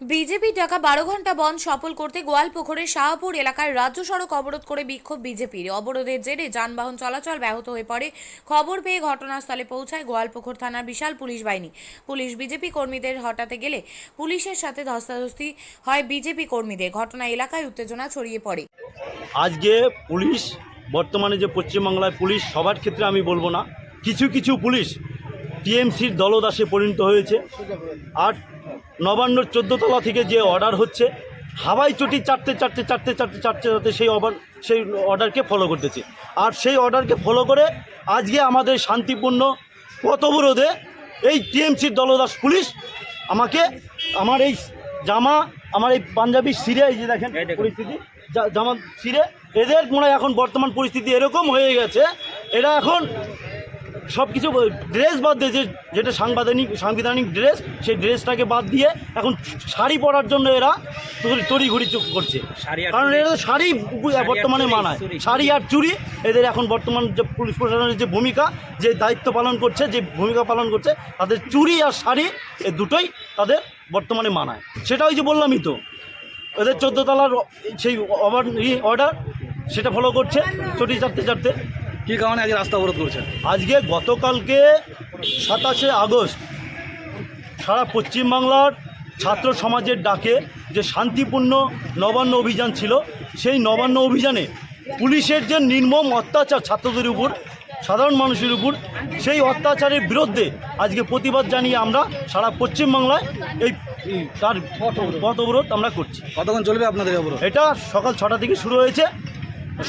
BJP ডাকা বারো ঘণ্টা বন্ধ সফল করতে গোয়ালপুকুরের শাহপুর এলাকায় রাজ্য সড়ক অবরোধ করে বিক্ষোভ বিজেপির। অবরোধের জেরে যানবাহন চলাচল ব্যাহত হয়ে পড়ে। খবর পেয়ে ঘটনাস্থলে পৌঁছায় গোয়ালপুকুর থানার বিশাল পুলিশ বাহিনী। পুলিশ বিজেপি কর্মীদের হটাতে গেলে পুলিশের সাথে ধস্তাধস্তি হয় বিজেপি কর্মীদের। ঘটনা এলাকায় উত্তেজনা ছড়িয়ে পড়ে। আজকে পুলিশ, বর্তমানে যে পশ্চিমবাংলায় পুলিশ, সবার ক্ষেত্রে আমি বলব না। কিছু কিছু পুলিশ টিএমসির দলদাসে পরিণত হয়েছে। আর নবান্নর চোদ্দোতলা থেকে যে অর্ডার হচ্ছে হাওয়াই চটি চারটে চারটে চারটে চারটে চারটে চারটে সেই অবার সেই অর্ডারকে ফলো করতেছে। আর সেই অর্ডারকে ফলো করে আজকে আমাদের শান্তিপূর্ণ পথ অবরোধে এই টিএমসির দলদাস পুলিশ আমাকে আমার এই জামা আমার এই পাঞ্জাবি সিরে এই যে দেখেন পরিস্থিতি জামা সিরে এদের মনে হয় এখন বর্তমান পরিস্থিতি এরকম হয়ে গেছে এরা এখন সব কিছু ড্রেস বাদ দিয়ে যে যেটা সাংবিধানিক সাংবিধানিক ড্রেস সেই ড্রেসটাকে বাদ দিয়ে এখন শাড়ি পরার জন্য এরা তড়ি- তড়িঘড়ি চুপ করছে। কারণ। এরা শাড়ি বর্তমানে মানায়। শাড়ি আর চুরি এদের এখন বর্তমান যে পুলিশ প্রশাসনের যে ভূমিকা যে দায়িত্ব পালন করছে যে ভূমিকা পালন করছে তাদের চুরি আর শাড়ি এ দুটোই তাদের বর্তমানে মানায়। সেটা ওই যে বললামই তো এদের চোদ্দ তলার সেই অর্ডার সেটা ফলো করছে চটি চারটে চারটে কি কারণে আজকে রাস্তা অবরোধ করছেন? আজকে গতকালকে সাতাশে আগস্ট সারা পশ্চিমবাংলার ছাত্র সমাজের ডাকে যে শান্তিপূর্ণ নবান্ন অভিযান ছিল সেই নবান্ন অভিযানে পুলিশের যে নির্মম অত্যাচার ছাত্রদের উপর সাধারণ মানুষের উপর সেই অত্যাচারের বিরুদ্ধে আজকে প্রতিবাদ জানিয়ে আমরা সারা পশ্চিমবাংলায় এই তার পথ অবরোধ আমরা করছি। কতক্ষণ চলবে আপনাদের অবরোধ? এটা সকাল ছটা থেকে শুরু হয়েছে।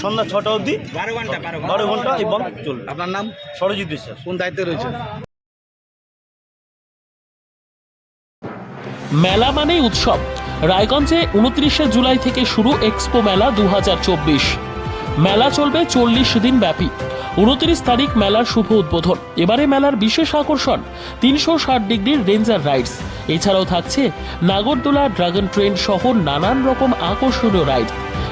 সন্ধ্যা ছটা অবধি বারো ঘণ্টা বারো ঘণ্টা। এই বন্ধ চলবে আপনার নাম? সরজিৎ বিশ্বাস। কোন দায়িত্বে রয়েছে মেলা মানেই উৎসব। রায়গঞ্জে উনত্রিশে জুলাই থেকে শুরু এক্সপো মেলা দুহাজার চব্বিশ। মেলা চলবে চল্লিশ দিন ব্যাপী। উনত্রিশ তারিখ মেলার শুভ উদ্বোধন। এবারে মেলার বিশেষ আকর্ষণ তিনশো ষাট ডিগ্রির রেঞ্জার রাইডস। এছাড়াও থাকছে নাগরদোলা ড্রাগন ট্রেন সহ নানান রকম আকর্ষণীয় রাইড।